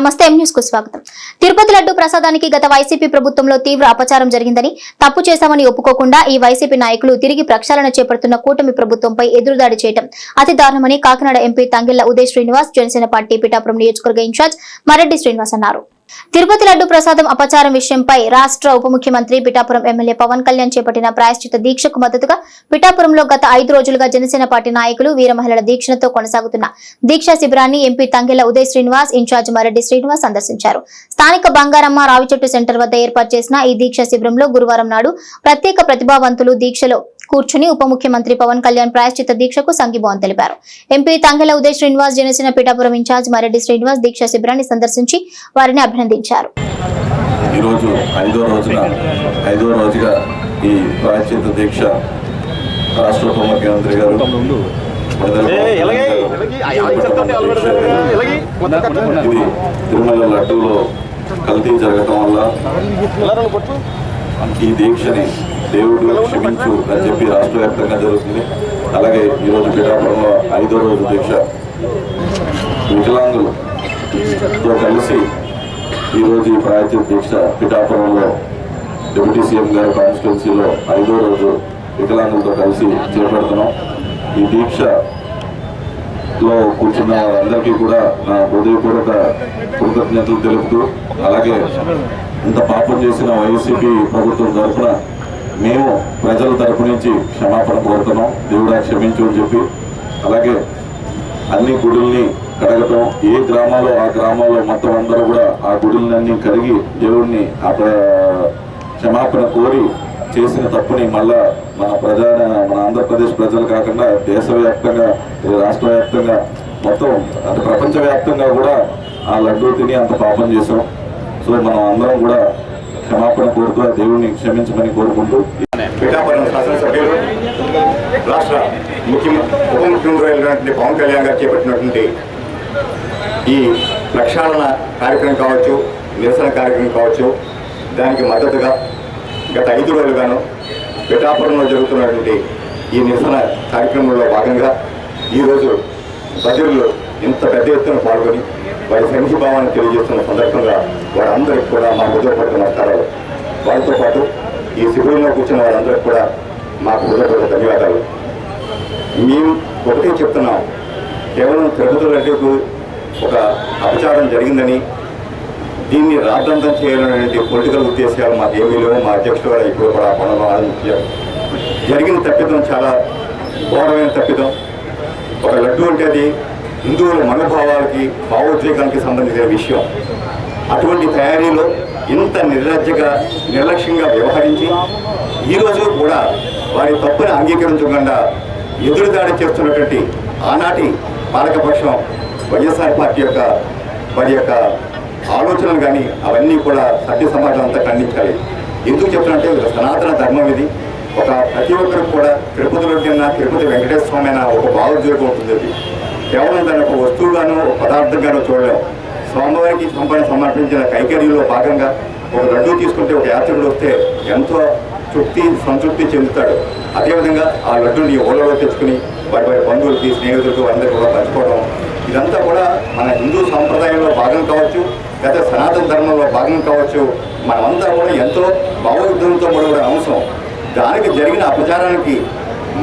నమస్తే ఎం న్యూస్కు స్వాగతం. తిరుపతి లడ్డు ప్రసాదానికి గత వైసీపీ ప్రభుత్వంలో తీవ్ర అపచారం జరిగిందని తప్పు చేశామని ఒప్పుకోకుండా ఈ వైసీపీ నాయకులు తిరిగి ప్రక్షాళన చేపడుతున్న కూటమి ప్రభుత్వంపై ఎదురుదాడి చేయడం అతి దారుణమని కాకినాడ ఎంపీ తంగిళ్ళ ఉదయ్ శ్రీనివాస్ జనసేన పార్టీ పిఠాపురం నియోజకవర్గ ఇన్ఛార్జ్ మరెడ్డి శ్రీనివాస్ అన్నారు. తిరుపతి లడ్డు ప్రసాదం అపచారం విషయంపై రాష్ట్ర ఉప ముఖ్యమంత్రి పిఠాపురం ఎమ్మెల్యే పవన్ కళ్యాణ్ చేపట్టిన ప్రాయశ్చిత దీక్షకు మద్దతుగా పిఠాపురంలో గత ఐదు రోజులుగా జనసేన పార్టీ నాయకులు వీర మహిళల దీక్షలతో కొనసాగుతున్న దీక్షా శిబిరాన్ని ఎంపీ తంగెల ఉదయ్ శ్రీనివాస్ ఇన్ఛార్జ్ మరెడ్డి శ్రీనివాస్ సందర్శించారు. స్థానిక బంగారమ్మ రావిచెట్టు సెంటర్ వద్ద ఏర్పాటు చేసిన ఈ దీక్షా శిబిరంలో గురువారం నాడు ప్రత్యేక ప్రతిభావంతులు దీక్షలో కూర్చుని ఉప ముఖ్యమంత్రి పవన్ కళ్యాణ్ ప్రాయశ్చిత దీక్షకు సంఘీభావం తెలిపారు. ఎంపీ తంగెల ఉదయ్ శ్రీనివాస్ జనసేన పిఠాపురం ఇన్ఛార్జ్ మరెడ్డి శ్రీనివాస్ దీక్షా శిబిరాన్ని సందర్శించి వారిని అభినందించారు. ఈరోజు ఐదో రోజున ఐదో రోజుగా ఈ ప్రాయశ్చిత దీక్ష రాష్ట్ర ఉప ముఖ్యమంత్రి గారు ప్రజల ఇది తిరుమల లడ్డూలో కల్తీ జరగటం వల్ల ఈ దీక్షని దేవుడు క్షమించు అని చెప్పి రాష్ట్ర వ్యాప్తంగా జరుగుతుంది. అలాగే ఈరోజు పీఠాపురంలో ఐదో రోజు దీక్ష. వికలాంగులతో కలిసి ఈరోజు ఈ ప్రాయచిత దీక్ష పిఠాపురంలో డిప్యూటీ సీఎం గారి కాన్స్టిట్యున్సీలో ఐదో రోజు వికలాంగులతో కలిసి చేపడుతున్నాం. ఈ దీక్షలో కూర్చున్న వారందరికీ కూడా నా హృదయపూర్వక కృతజ్ఞతలు తెలుపుతూ అలాగే ఇంత పాపం చేసిన వైసీపీ ప్రభుత్వం తరఫున మేము ప్రజల తరపు నుంచి క్షమాపణ కోరుతున్నాం. దేవుడా క్షమించు అని చెప్పి అలాగే అన్ని గుడుల్ని కడగటం. ఏ గ్రామాల్లో ఆ గ్రామాల్లో మొత్తం అందరూ కూడా ఆ గుడుల్ని అన్ని కడిగి దేవుడిని ఆ ప్ర- క్షమాపణ కోరి చేసిన తప్పుని మళ్ళా మన ప్రజా మన ఆంధ్రప్రదేశ్ ప్రజలు కాకుండా దేశవ్యాప్తంగా రాష్ట్ర వ్యాప్తంగా మొత్తం అంటే ప్రపంచవ్యాప్తంగా కూడా ఆ లడ్డూ తిని అంత పాపం చేసాం సో మనం అందరం కూడా క్షమాపణ కోరుతూ ఆ దేవుడిని క్షమించమని కోరుకుంటూ. పిఠాపురం శాసనసభ్యులు రాష్ట్ర ముఖ్యమంత్రి ఉప ముఖ్యమంత్రి పవన్ కళ్యాణ్ గారు చేపట్టినటువంటి ఈ ప్రక్షాళన కార్యక్రమం కావచ్చు నిరసన కార్యక్రమం కావచ్చు దానికి మద్దతుగా గత ఐదు రోజులుగాను పిఠాపురంలో జరుగుతున్నటువంటి ఈ నిరసన కార్యక్రమంలో భాగంగా ఈరోజు ప్రజలు ఇంత పెద్ద ఎత్తున పాల్గొని వారి భావాన్ని తెలియజేస్తున్న సందర్భంగా వారందరికీ కూడా మా హృదయపూర్వక నమస్కారాలు. వారితో పాటు ఈ శిబిరంలో కూర్చున్న వారందరికీ కూడా మాకు హృదయపూర్వక ధన్యవాదాలు. మేము ఒకటే చెప్తున్నాం. కేవలం తిరుపతి రెడ్డికు ఒక అపచారం జరిగిందని దీన్ని రాద్ధాంతం చేయాలనేటువంటి పొలిటికల్ ఉద్దేశాలు మాకు ఏమీ లేవు. మా అధ్యక్షుడు కూడా ఇప్పుడు కూడా ఆ పనులు ఆలోచించారు జరిగిన తప్పిదం చాలా ఘోరమైన తప్పిదం. ఒక లడ్డు అంటే అది హిందువుల మనోభావాలకి భావోద్వేగానికి సంబంధించిన విషయం. అటువంటి తయారీలో ఇంత నిర్లజ్జగా నిర్లక్ష్యంగా వ్యవహరించి ఈరోజు కూడా వారి తప్పుని అంగీకరించకుండా ఎదురుదాడి చేస్తున్నటువంటి ఆనాటి పాలకపక్షం వైఎస్ఆర్ పార్టీ యొక్క వారి యొక్క ఆలోచనలు కానీ అవన్నీ కూడా సత్య సమాజం అంతా ఖండించాలి. ఎందుకు చెప్తున్నట్టే సనాతన ధర్మం ఇది. ఒక ప్రతి ఒక్కరికి కూడా తిరుపతిలో తిన్న తిరుపతి వెంకటేశ్వర స్వామి ఒక భావోద్వేగం ఉంటుంది అది. కేవలం దాని ఒక వస్తువుగాను ఒక పదార్థంగానో చూడలేము స్వామివారికి సంపద సమర్పించిన కైకర్యంలో భాగంగా ఒక లడ్డూ తీసుకుంటే ఒక యాత్రికుడు వస్తే ఎంతో తృప్తి సంతృప్తి చెందుతాడు. అదేవిధంగా ఆ లడ్డూని ఓలలో తెచ్చుకుని వారి వారి బంధువులకి స్నేహితులకు అందరికీ కూడా పంచుకోవడం. ఇదంతా కూడా మన హిందూ సాంప్రదాయంలో భాగం కావచ్చు లేదా సనాతన ధర్మంలో భాగం కావచ్చు. మనమంతా కూడా ఎంతో భావోద్యంతో కూడా అంశం. దానికి జరిగిన అపచారానికి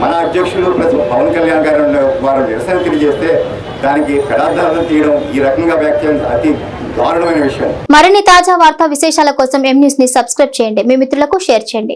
మన అధ్యక్షులు ప్లస్ పవన్ కళ్యాణ్ గారు వారు నిరసన తెలియజేస్తే దానికి పెడార్థాలను తీయడం ఈ రకంగా వ్యాఖ్యానం అతి దారుణమైన విషయం. మరిన్ని తాజా వార్తా విశేషాల కోసం ఎం న్యూస్ని సబ్స్క్రైబ్ చేయండి. మీ మిత్రులకు షేర్ చేయండి.